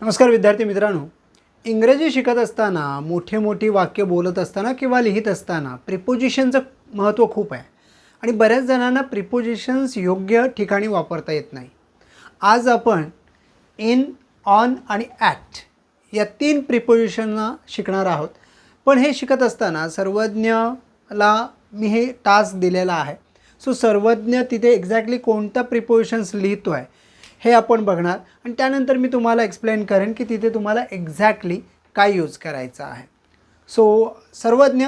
नमस्कार विद्यार्थी मित्रांनो. इंग्रजी शिकत असताना मोठे मोठी वाक्य बोलत असताना किंवा लिहित असताना प्रिपोजिशनचं महत्त्व खूप आहे. आणि बऱ्याच जणांना प्रिपोजिशन्स योग्य ठिकाणी वापरता येत नाही. आज आपण इन ऑन आणि ॲक्ट या तीन प्रिपोजिशनना शिकणार आहोत. पण हे शिकत असताना सर्वज्ञला मी हे टास्क दिलेला आहे. सो सर्वज्ञ तिथे एक्झॅक्टली कोणता प्रिपोजिशन्स लिहितो आहे हे आपण बघणार. आणि त्यानंतर मी तुम्हाला एक्सप्लेन करेन की तिथे तुम्हाला एक्झॅक्टली काय यूज करायचं आहे. सो सर्वज्ञ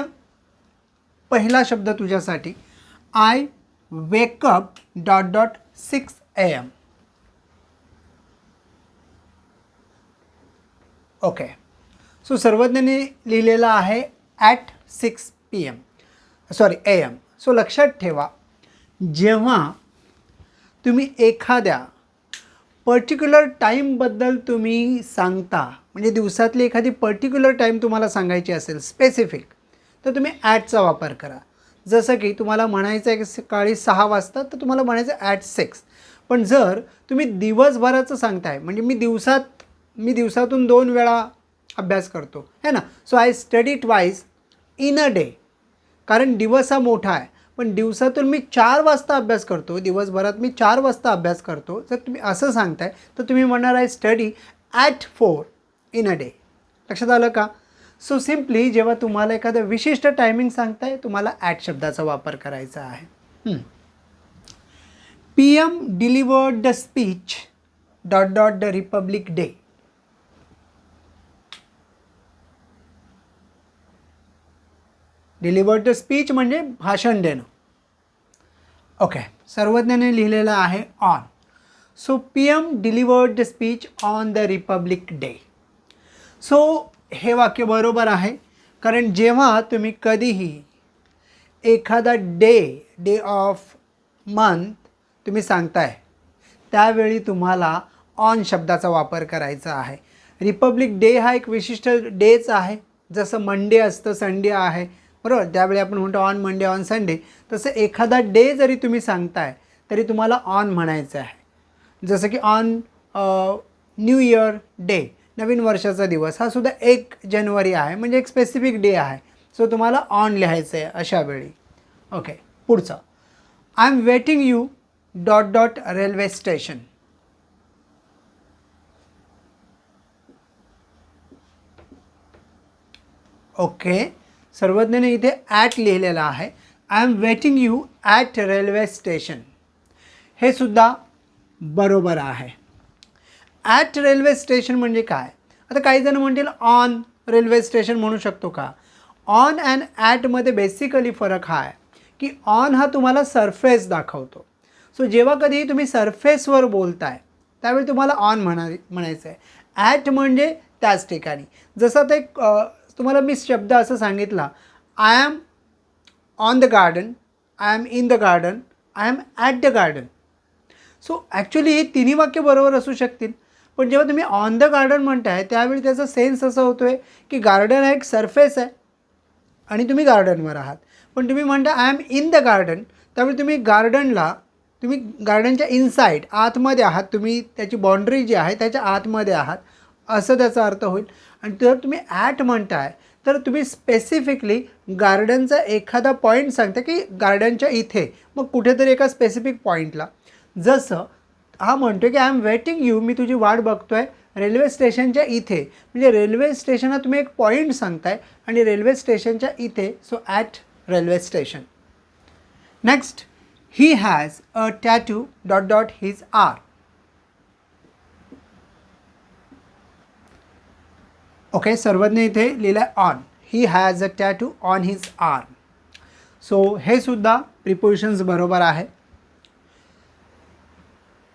पहिला शब्द तुझ्यासाठी I wake up dot dot six A M okay so सर्वज्ञाने लिहिलेलं आहे at six P M sorry A M so लक्षात ठेवा जेव्हा तुम्ही एखाद्या पर्टिक्युलर टाईमबद्दल तुम्ही सांगता. म्हणजे दिवसातली एखादी पर्टिक्युलर टाईम तुम्हाला सांगायची असेल स्पेसिफिक तर तुम्ही ॲटचा वापर करा. जसं की तुम्हाला म्हणायचं आहे की सकाळी सहा वाजता तर तुम्हाला म्हणायचं ॲट सिक्स पण जर तुम्ही दिवसभराचं सांगताय म्हणजे मी दिवसात मी दिवसातून दोन वेळा अभ्यास करतो है ना? So I study twice in a day कारण दिवस हा मोठा आहे. पण दिवसातून मी चार वाजता अभ्यास करतो दिवसभरात मी चार वाजता अभ्यास करतो. जर तुम्ही असं सांगताय तर तुम्ही म्हणणार आहे study at four in a day लक्षात आलं का? सो सिम्पली जेव्हा तुम्हाला एखादं विशिष्ट टायमिंग सांगताय तुम्हाला ॲट शब्दाचा वापर करायचा आहे. P M delivered the speech dot dot the Republic Day delivered the speech म्हणजे भाषण देणं. ओके सर्वज्ञाने लिहिलेलं आहे on so P M delivered the speech on the Republic Day so हे वाक्य बरोबर आहे कारण जेव्हा तुम्ही कधीही एखादा डे डे ऑफ मंथ तुम्ही सांगताय त्यावेळी तुम्हाला ऑन शब्दाचा वापर करायचा आहे. रिपब्लिक डे हा एक विशिष्ट डेच आहे. जसं मंडे असतं संडे आहे. बरोबर? त्यावेळी आपण म्हणतो ऑन मंडे ऑन संडे तसं एखादा डे जरी तुम्ही सांगताय तरी तुम्हाला ऑन म्हणायचं आहे. जसं की ऑन न्यू इयर डे नवीन वर्षाचा दिवस हा सुद्धा एक जानेवारी आहे म्हणजे एक स्पेसिफिक डे आहे. सो तुम्हाला ऑन लिहायचं आहे अशा वेळी. ओके पुढचं. I am waiting you dot dot railway station okay सर्वज्ञाने इथे ॲट लिहिलेलं आहे. I am waiting you at railway station हे सुद्धा बरोबर आहे. ॲट रेल्वे स्टेशन म्हणजे काय? आता काही जण म्हणतील ऑन रेल्वे स्टेशन म्हणू शकतो का? ऑन अँड ॲटमध्ये बेसिकली फरक हा आहे की ऑन हा तुम्हाला सरफेस दाखवतो. सो जेव्हा कधीही तुम्ही सरफेसवर बोलताय त्यावेळी तुम्हाला ऑन म्हणा म्हणायचं आहे ॲट म्हणजे त्याच ठिकाणी. जसं ते तुम्हाला मी शब्द असं सांगितला. I am on the garden I am in the garden I am at the garden so actually हे तिन्ही वाक्य बरोबर असू शकतील. पण जेव्हा तुम्ही ऑन द गार्डन म्हणताय त्यावेळी त्याचा सेन्स असं होतो आहे की गार्डन हा एक सरफेस आहे. आणि तुम्ही गार्डनवर आहात. पण तुम्ही म्हणता I am in the garden त्यामुळे तुम्ही गार्डनला तुम्ही गार्डनच्या इनसाईड आतमध्ये आहात. तुम्ही त्याची बाउंड्री जी आहे त्याच्या आतमध्ये आहात. असं त्याचा अर्थ होईल. आणि जर तुम्ही ॲट म्हणताय तर तुम्ही स्पेसिफिकली गार्डनचा एखादा पॉईंट सांगता की गार्डनच्या इथे. मग कुठेतरी एका स्पेसिफिक पॉईंटला जसं हा म्हणतो की आय एम वेटिंग यू मी तुझी वाट बघतो आहे रेल्वे स्टेशनच्या इथे. म्हणजे रेल्वे स्टेशनला तुम्ही एक पॉईंट सांगताय आणि रेल्वे स्टेशनच्या इथे so at railway station. Next he has a tattoo dot dot his arm okay Sarvadnya इथे लिहिलं आहे on he has a tattoo on his arm so हे सुद्धा प्रिपोजिशन्स बरोबर आहे.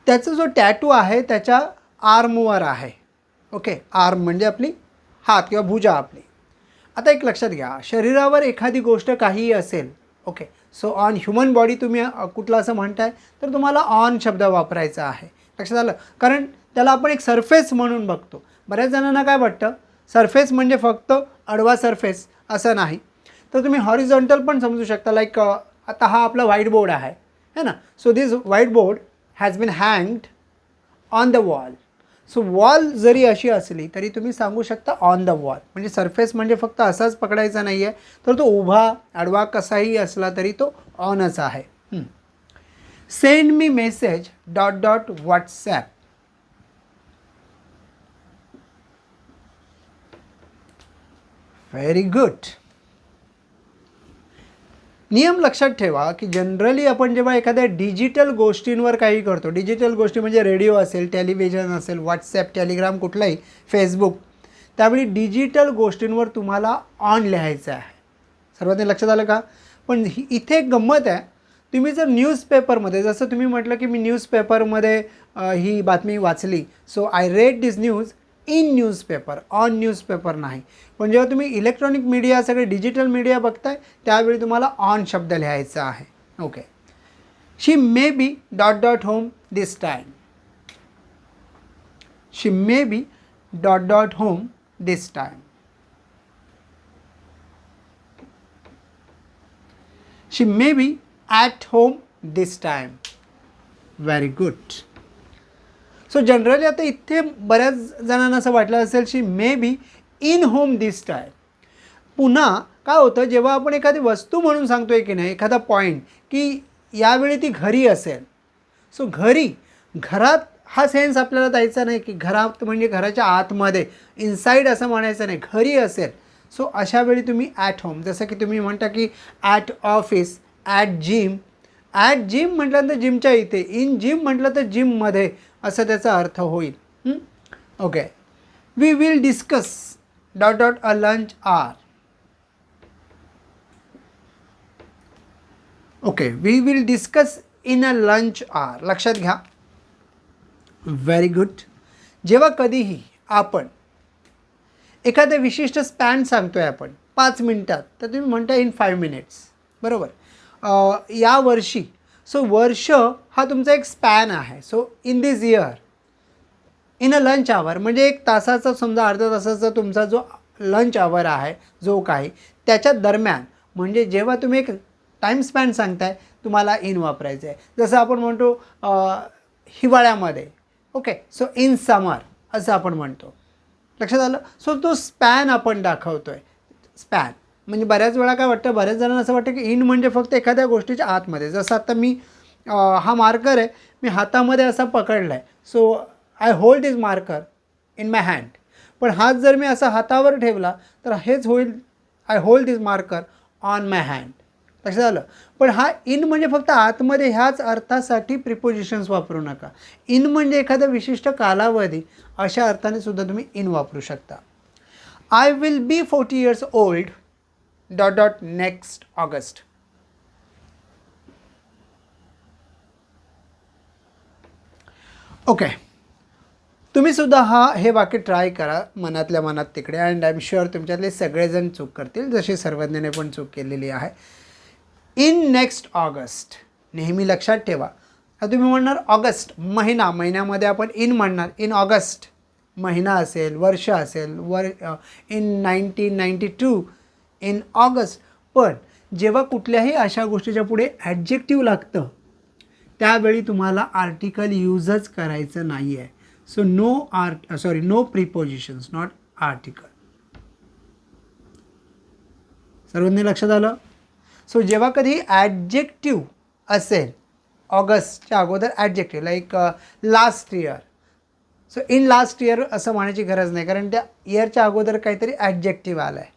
त्याचा जो टॅटू आहे त्याच्या आर्मवर आहे. ओके आर्म म्हणजे आपली हात किंवा भुजा आपली. आता एक लक्षात घ्या शरीरावर एखादी गोष्ट काहीही असेल okay so on human body तुम्ही कुठलं असं म्हणताय तर तुम्हाला ऑन शब्द वापरायचा आहे. लक्षात आलं? कारण त्याला आपण एक सरफेस म्हणून बघतो. बऱ्याच जणांना काय वाटतं? सरफेस म्हणजे फक्त आडवा सरफेस असं नाही. तर तुम्ही हॉरिझॉन्टल पण समजू शकता लाईक आता हा आपला व्हाईट बोर्ड आहे है ना? So this white board has been हँग्ड on the wall so wall जरी अशी असली तरी तुम्ही सांगू शकता ऑन द वॉल म्हणजे सरफेस म्हणजे फक्त असाच पकडायचा नाही आहे तर तो उभा आडवा कसाही असला तरी तो ऑनच आहे. Send me message dot dot WhatsApp very good नियम लक्षात ठेवा की जनरली आपण जेव्हा एखाद्या डिजिटल गोष्टींवर काही करतो डिजिटल गोष्टी म्हणजे रेडिओ असेल टेलिव्हिजन असेल व्हॉट्सॲप टेलिग्राम कुठलाही फेसबुक त्यावेळी डिजिटल गोष्टींवर तुम्हाला ऑन लिहायचं आहे. सर्वांनी लक्षात आलं का? पण ही इथे एक गंमत आहे. तुम्ही जर न्यूजपेपरमध्ये जसं तुम्ही म्हटलं की मी न्यूजपेपरमध्ये ही बातमी वाचली so I read this news in newspaper on newspaper नाही. पण जेव्हा तुम्ही इलेक्ट्रॉनिक मीडिया सगळे डिजिटल मीडिया बघताय त्यावेळी तुम्हाला ऑन शब्द लिहायचा आहे. Okay she may be dot dot home this time she may be dot dot home this time she may be at home this time very good so generally आता इथे बऱ्याच जणांना असं वाटलं असेल शी मे बी इन होम दिस्ट आहे पुन्हा काय होतं जेव्हा आपण एखादी वस्तू म्हणून सांगतोय की नाही एखादा पॉईंट की यावेळी ती घरी असेल. सो घरी घरात हा सेन्स आपल्याला द्यायचा नाही की घरात म्हणजे घराच्या आतमध्ये इनसाईड असं म्हणायचं नाही घरी असेल. सो अशा वेळी तुम्ही ॲट होम जसं की तुम्ही म्हणता की at office at gym at gym म्हटल्यानंतर जिमच्या इथे इन जिम म्हटलं तर जिममध्ये असं त्याचा अर्थ होईल. Okay. We will discuss dot dot a lunch hour okay we will discuss in a lunch hour लक्षात घ्या. व्हेरी गुड जेव्हा कधीही आपण एखाद्या विशिष्ट स्पॅन सांगतो आहे आपण पाच मिनटात तर तुम्ही म्हणता इन फाईव्ह मिनिट्स बरोबर. अ, या वर्षी सो वर्ष हा तुमचा एक स्पॅन आहे. So in this year in a lunch hour म्हणजे एक तासाचा समजा अर्धा तासाचा तुमचा जो लंच आवर आहे जो काही त्याच्या दरम्यान म्हणजे जेव्हा तुम्ही एक टाईम स्पॅन सांगताय तुम्हाला इन वापरायचं आहे जसं आपण म्हणतो हिवाळ्यामध्ये ओके सो इन समर असं आपण म्हणतो. लक्षात आलं? सो तो स्पॅन आपण दाखवतो आहे स्पॅन. म्हणजे बऱ्याच वेळा काय वाटतं बऱ्याच जणांना असं वाटतं की इन म्हणजे फक्त एखाद्या गोष्टीच्या आतमध्ये. जसं आता मी हा मार्कर आहे मी हातामध्ये असा पकडला आहे so I hold is marker in my hand पण हात जर मी असा हातावर ठेवला तर हेच होईल I hold this marker on my hand तसं झालं. पण हा इन म्हणजे फक्त आतमध्ये ह्याच अर्थासाठी प्रिपोजिशन्स वापरू नका. इन म्हणजे एखादा विशिष्ट कालावधी अशा अर्थाने सुद्धा तुम्ही इन वापरू शकता. I will be forty years old dot dot next August okay तुम्ही सुद्धा हा हे वाक्य ट्राय करा मनातल्या मनात तिकडे अँड आय एम शुअर तुमच्यातले सगळेजण चूक करतील जशी सर्वज्ञाने पण चूक केलेली आहे. इन नेक्स्ट ऑगस्ट नेहमी लक्षात ठेवा. तुम्ही म्हणणार ऑगस्ट महिना महिन्यामध्ये आपण इन म्हणणार. इन ऑगस्ट महिना असेल वर्ष असेल वर in nineteen ninety two in August पण जेव्हा कुठल्याही अशा गोष्टीच्या पुढे ॲडजेक्टिव्ह लागतं त्यावेळी तुम्हाला आर्टिकल यूजच करायचं नाही आहे so no art sorry no prepositions not article सर्वांनी लक्षात आलं? सो जेव्हा कधी ॲडजेक्टिव्ह असेल ऑगस्टच्या अगोदर adjective like last year so in last year असं म्हणायची गरज नाही कारण त्या इयरच्या अगोदर काहीतरी ॲडजेक्टिव्ह आलं आहे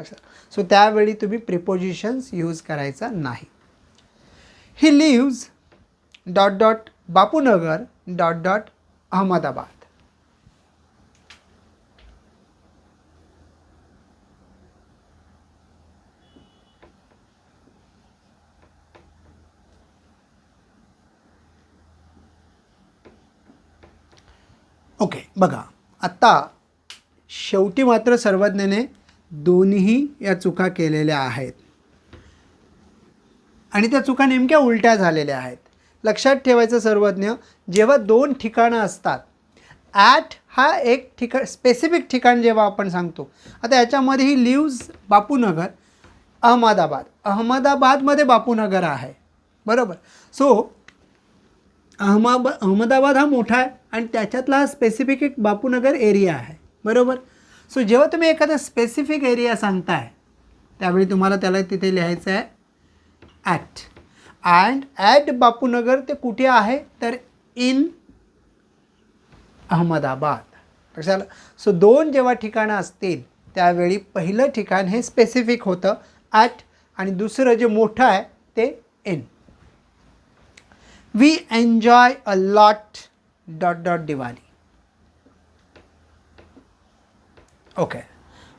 लक्षात सो त्यावेळी तुम्ही प्रिपोजिशन्स यूज करायचा नाही. He lives dot dot Bapunagar dot dot Ahmedabad okay बघा. आत्ता शेवटी मात्र सर्वज्ञने दोन्ही या चुका केलेल्या आहेत. आणि त्या चुका नेमक्या उलट्या झालेल्या आहेत. लक्षात ठेवायचं सर्वज्ञ जेव्हा दोन ठिकाणं असतात ॲट हा एक ठिकाण स्पेसिफिक ठिकाण जेव्हा आपण सांगतो आता याच्यामध्ये ही लिव्ज बापूनगर अहमदाबाद. अहमदाबादमध्ये बापूनगर आहे. बरोबर? सो अहमाबा अहमदाबाद हा मोठा आहे आणि त्याच्यातला हा स्पेसिफिक एक बापूनगर एरिया आहे. बरोबर? सो जेव्हा तुम्ही एखादा स्पेसिफिक एरिया सांगताय त्यावेळी तुम्हाला त्याला तिथे लिहायचं आहे ॲट अँड ॲट बापूनगर ते कुठे आहे? तर इन अहमदाबाद. कशाला सो दोन जेव्हा ठिकाणं असतील त्यावेळी पहिलं ठिकाण हे स्पेसिफिक होतं ॲट आणि दुसरं जे मोठं आहे ते in we enjoy a lot dot dot Diwali okay.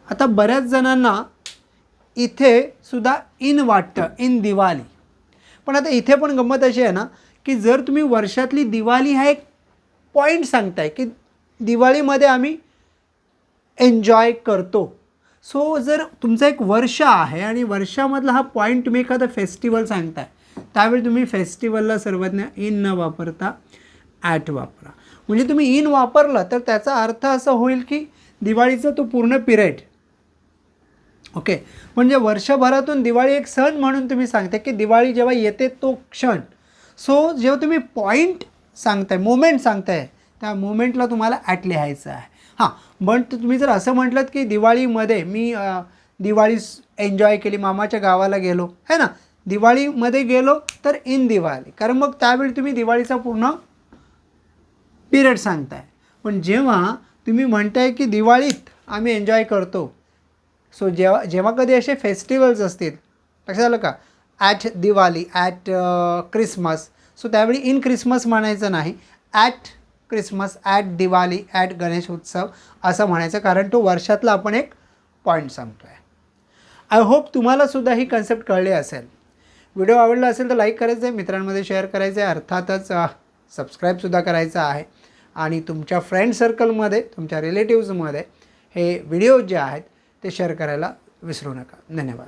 आता बऱ्याच जणांना इथे सुद्धा इन वाटतं इन दिवाळी पण आता इथे पण गंमत अशी आहे ना की जर तुम्ही वर्षातली दिवाळी हा एक पॉईंट सांगताय की दिवाळीमध्ये आम्ही एन्जॉय करतो. सो जर तुमचं एक वर्ष आहे आणि वर्षामधला हा पॉईंट तुम्ही एखादा फेस्टिवल सांगताय त्यावेळी तुम्ही फेस्टिवलला सर्वज्ञ इन न वापरता ॲट वापरा. म्हणजे तुम्ही इन वापरलं तर त्याचा अर्थ असा होईल की दिवाळीचा तो पूर्ण पिरियड ओके म्हणजे वर्षभरातून दिवाळी एक सण म्हणून तुम्ही सांगता की दिवाळी जेव्हा येते तो क्षण. सो जेव्हा तुम्ही पॉईंट सांगताय मोमेंट सांगताय त्या मोमेंटला तुम्हाला ॲट लिहायचं आहे. हां पण तुम्ही जर असं म्हटलं की दिवाळीमध्ये मी दिवाळी एन्जॉय केली मामाच्या गावाला गेलो है ना? दिवाळीमध्ये गेलो तर इन दिवाळी. कारण मग त्यावेळी तुम्ही दिवाळीचा पूर्ण पिरियड सांगताय. पण जेव्हा तुम्ही म्हणताय की दिवाळीत आम्ही एन्जॉय करतो. सो जेव्हा जेव्हा कधी असे फेस्टिवल्स असतील लक्षात आलं का? At Diwali at Christmas so त्यावेळी इन क्रिसमस म्हणायचं नाही. At Christmas at Diwali at Ganesh Utsav असं म्हणायचं कारण तो वर्षातला आपण एक पॉईंट सांगतो आहे आय होप तुम्हालासुद्धा ही कन्सेप्ट कळली असेल. व्हिडिओ आवडला असेल तर लाईक करायचं uh, आहे मित्रांमध्ये शेअर करायचं आहे अर्थातच सबस्क्राईबसुद्धा करायचं आहे. आणि तुमच्या फ्रेंड सर्कलमध्ये तुमच्या रिलेटिव्समध्ये हे व्हिडिओज जे आहेत ते शेअर करायला विसरू नका. धन्यवाद.